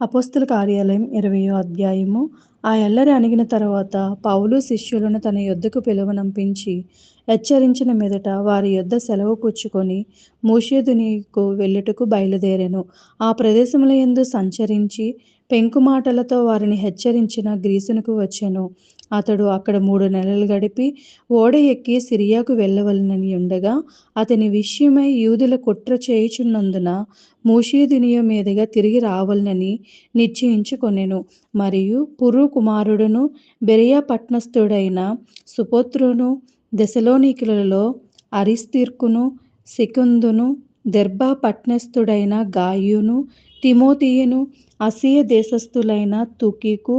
అపోస్తుల కార్యాలయం ఇరవయో అధ్యాయము. ఆ ఎల్లరి అణిగిన తర్వాత పౌలు శిష్యులను తన యొద్దకు పిలువనంపించి హెచ్చరించిన మీదట వారి యొద్ద సెలవు పుచ్చుకొని మూషేదునీకు వెళ్ళుటకు బయలుదేరాను. ఆ ప్రదేశముల ఎందు సంచరించి పెంకుమాటలతో వారిని హెచ్చరించిన గ్రీసునకు వచ్చాను. అతడు అక్కడ మూడు నెలలు గడిపి ఓడ ఎక్కి సిరియాకు వెళ్ళవలనని ఉండగా అతని విషయమై యూదుల కుట్ర చేయుచున్నందున మూషీదునియ మీదుగా తిరిగి రావాలని నిశ్చయించుకొనెను. మరియు పురు కుమారుడును బెరియా పట్నస్థుడైన సుపోత్రును దశలోనికులలో అరిస్తీర్కును సికుందును దెర్బా పట్నస్థుడైన గాయును తిమోతియును అసియ దేశస్థులైన తుకికు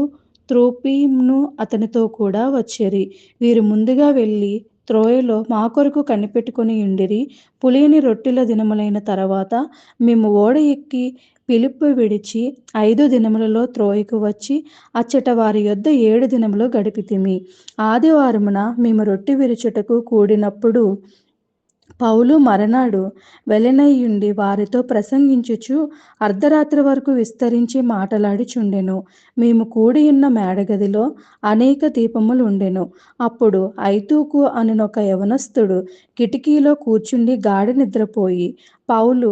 త్రోపీమును అతనితో కూడా వచ్చేరి. వీరు ముందుగా వెళ్ళి త్రోయలో మా కొరకు కనిపెట్టుకుని ఉండిరి పులియని రొట్టెల దినములైన తర్వాత మేము ఓడ ఎక్కి పిలుపు విడిచి ఐదు దినములలో త్రోయకు వచ్చి అచ్చట వారి యొద్ద ఏడు దినములు గడిపితిమి. ఆదివారమున మేము రొట్టె విరుచుటకు కూడినప్పుడు పౌలు మరనాడు వెలనయ్యుండి వారితో ప్రసంగించుచు అర్ధరాత్రి వరకు విస్తరించి మాటలాడుచుండెను. మేము కూడి ఉన్న మేడగదిలో అనేక దీపములు ఉండెను అప్పుడు ఐతూకు అనునొక యవనస్తుడు కిటికీలో కూర్చుండి గాఢ నిద్రపోయి పౌలు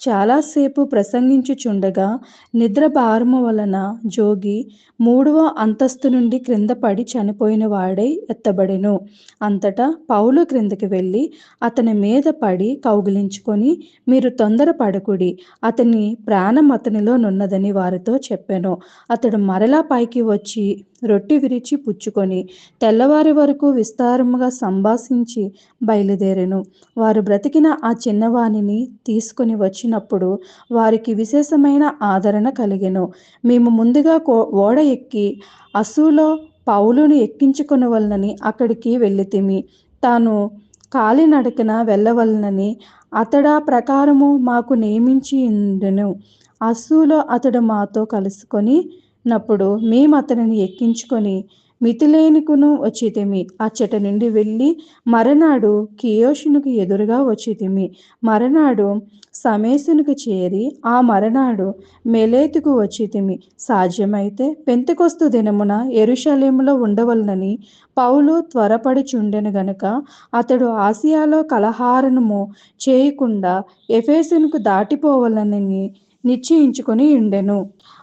చాలాసేపు ప్రసంగించుచుండగా నిద్ర భారము వలన జోగి మూడవ అంతస్తు నుండి క్రింద పడి చనిపోయిన వాడై ఎత్తబడెను. అంతటా పౌలు క్రిందకి వెళ్ళి అతని మీద పడి కౌగిలించుకొని మీరు తొందర పడకుడి అతని ప్రాణం అతనిలో నున్నదని వారితో చెప్పాను. అతడు మరలా పైకి వచ్చి రొట్టి విరిచి పుచ్చుకొని తెల్లవారి వరకు విస్తారముగా సంభాషించి బయలుదేరెను. వారు బ్రతికిన ఆ చిన్నవాణిని తీసుకొని వచ్చినప్పుడు వారికి విశేషమైన ఆదరణ కలిగెను. మేము ముందుగా ఓడ ఎక్కి అసూలో పౌలును ఎక్కించుకొనవలనని అక్కడికి వెళ్ళితిమి. తాను కాలినడకన వెళ్ళవలనని అతడా ప్రకారము మాకు నియమించి ఉండెను. అసూలో అతడు మాతో కలుసుకొని నప్పుడు మేము అతనిని ఎక్కించుకొని మితిలేనికును వచ్చితిమి. అచ్చట నుండి వెళ్ళి మరనాడు కియోషునికి ఎదురుగా వచ్చితిమి. మరనాడు సమేసునికి చేరి ఆ మరనాడు మెలేతుకు వచ్చితిమి. సాధ్యమైతే పెంతకొస్తు దినమున ఎరుషలేములో ఉండవలనని పౌలు త్వరపడుచుండెను గనుక అతడు ఆసియాలో కలహారణము చేయకుండా ఎఫేసునికి దాటిపోవాలని నిశ్చయించుకొని ఉండెను.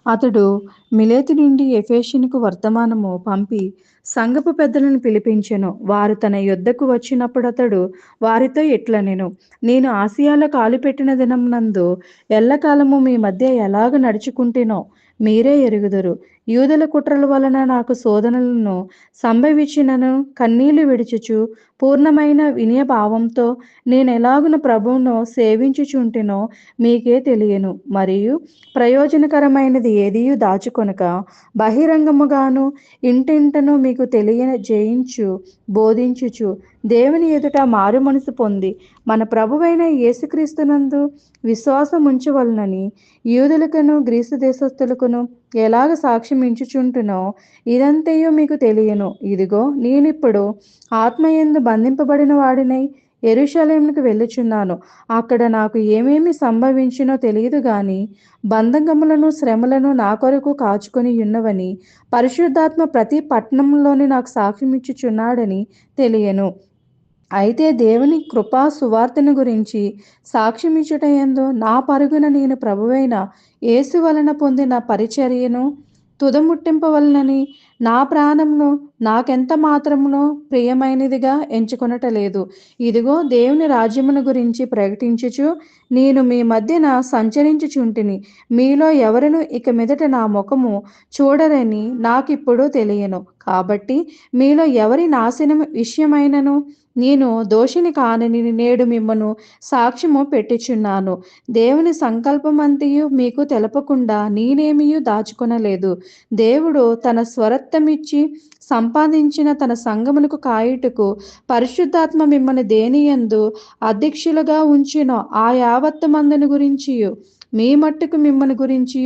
అతడు మిలేతు నుండి ఎఫేషిన్కు వర్తమానము పంపి సంగపు పెద్దలను పిలిపించెను. వారు తన యొద్దకు వచ్చినప్పుడు అతడు వారితో ఇట్లనెను నేను ఆసియాలో కాలు పెట్టిన నందు ఎల్లకాలము మీ మధ్య ఎలాగ నడుచుకుంటేనో మీరే ఎరుగుదరు. యూదుల కుట్రల వలన నాకు శోధనలను సంభవించినను కన్నీళ్ళు విడిచుచు పూర్ణమైన వినయభావంతో నేను ఎలాగున ప్రభువును సేవించుచుంటినో మీకే తెలియను. మరియు ప్రయోజనకరమైనది ఏదియు దాచుకొనక బహిరంగముగాను ఇంటింటను మీకు తెలియ జయించు బోధించుచు దేవుని ఎదుట మారు మనసు పొంది మన ప్రభువైన యేసుక్రీస్తునందు విశ్వాసం ఉంచవలనని యూదులకును గ్రీసు దేశస్థులకును ఎలాగ సాక్ష్యం ఇంచుచుంటునో ఇదంతయో మీకు తెలియను. ఇదిగో నేనిప్పుడు ఆత్మయందు బంధింపబడిన వాడినై ఎరుషలేంకు వెళ్ళుచున్నాను. అక్కడ నాకు ఏమేమి సంభవించినో తెలియదు గాని బంధకములను శ్రమలను నా కొరకు కాచుకొని ఉన్నవని పరిశుద్ధాత్మ ప్రతి పట్టణంలోని నాకు సాక్ష్యం ఇచ్చుచున్నాడని తెలియను. అయితే దేవుని కృపా సువార్తను గురించి సాక్ష్యమిచ్చుట ఎందు నా పరుగున నేను ప్రభువైన యేసు వలన పొందిన పరిచర్యను తుదముట్టింపవలనని నా ప్రాణంను నాకెంత మాత్రమునో ప్రియమైనదిగా ఎంచుకొనటలేదు. ఇదిగో దేవుని రాజ్యమును గురించి ప్రకటించుచు నేను మీ మధ్యన సంచరించుచుంటిని. మీలో ఎవరిను ఇక మీదట నా ముఖము చూడరని నాకిప్పుడు తెలియను. కాబట్టి మీలో ఎవరి నాశనం విషయమైనను నేను దోషిని కానని నేడు మిమ్మను సాక్ష్యము పెట్టుచున్నాను. దేవుని సంకల్పమంతయు మీకు తెలపకుండా నేనేమియూ దాచుకొనలేదు. దేవుడు తన స్వరత్వమిచ్చి సంపాదించిన తన సంగమునకు కాయుటకు పరిశుద్ధాత్మ మిమ్మల్ని దేనియందు అధ్యక్షులుగా ఉంచిన ఆ యావత్తు మందుని గురించి మీ మట్టుకు మిమ్మల్ని గురించి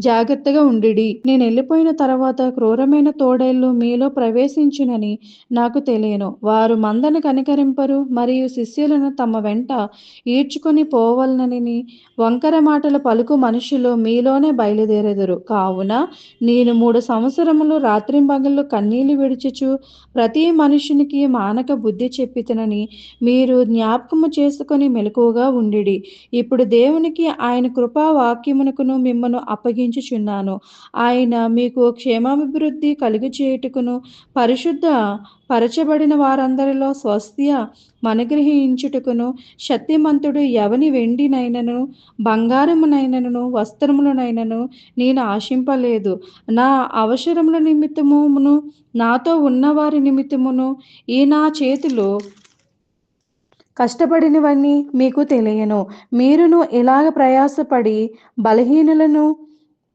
జాగ్రత్తగా ఉండిడి. నేను వెళ్ళిపోయిన తర్వాత క్రూరమైన తోడేళ్ళు మీలో ప్రవేశించునని నాకు తెలియను. వారు మందను కనికరింపరు మరియు శిష్యులను తమ వెంట ఈడ్చుకొని పోవలనని వంకర మాటలు పలుకు మనుషులు మీలోనే బయలుదేరెదరు. కావున నేను మూడు సంవత్సరములు రాత్రింబగళ్ళు కన్నీళ్ళు విడిచుచు ప్రతి మనుషునికి మానక బుద్ధి చెప్పితనని మీరు జ్ఞాపకము చేసుకొని మెలకువగా ఉండిడి. ఇప్పుడు దేవునికి ఆయన కృ వాక్యమునకును మిమ్మను అప్పగించుచున్నాను. ఆయన మీకు క్షేమాభివృద్ధి కలుగు చేయుటకును పరిశుద్ధ పరచబడిన వారందరిలో స్వస్త్య మనగ్రహించుటకును శక్తిమంతుడు ఎవని వెండినైనను బంగారమునైనను వస్త్రములనైనను నేను ఆశింపలేదు. నా అవసరముల నిమిత్తమును నాతో ఉన్నవారి నిమిత్తమును ఈ నా చేతిలో కష్టపడినవన్నీ మీకు తెలియను. మీరును ఇలాగ ప్రయాసపడి బలహీనులను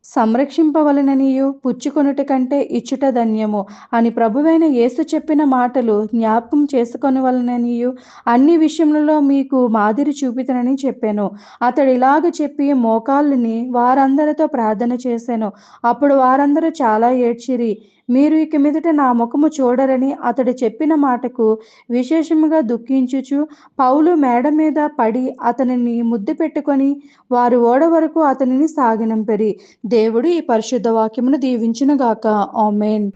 సంరక్షింపవలననియు పుచ్చుకొనుట కంటే ఇచ్చుట ధన్యము అని ప్రభువైన యేసు చెప్పిన మాటలు జ్ఞాపకం చేసుకొనవలననియు అన్ని విషయములలో మీకు మాదిరి చూపితనని చెప్పాను. అతడు ఇలాగ చెప్పి మోకాళ్ళని వారందరితో ప్రార్థన చేశాను అప్పుడు వారందరూ చాలా ఏడ్చిరి. మీరు ఇక మీదట నా ముఖము చూడరని అతడు చెప్పిన మాటకు విశేషముగా దుఃఖించుచు పౌలు మేడ మీద పడి అతనిని ముద్దు పెట్టుకొని వారు ఓడ వరకు అతనిని సాగినంపెరి. దేవుడు ఈ పరిశుద్ధ వాక్యమును దీవించునుగాక ఆమెన్.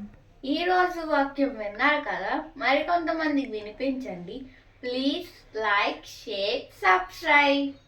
ఈ రోజు వాక్యం విన్నారు కదా? మరికొంతమంది వినిపించండి. Please like share subscribe.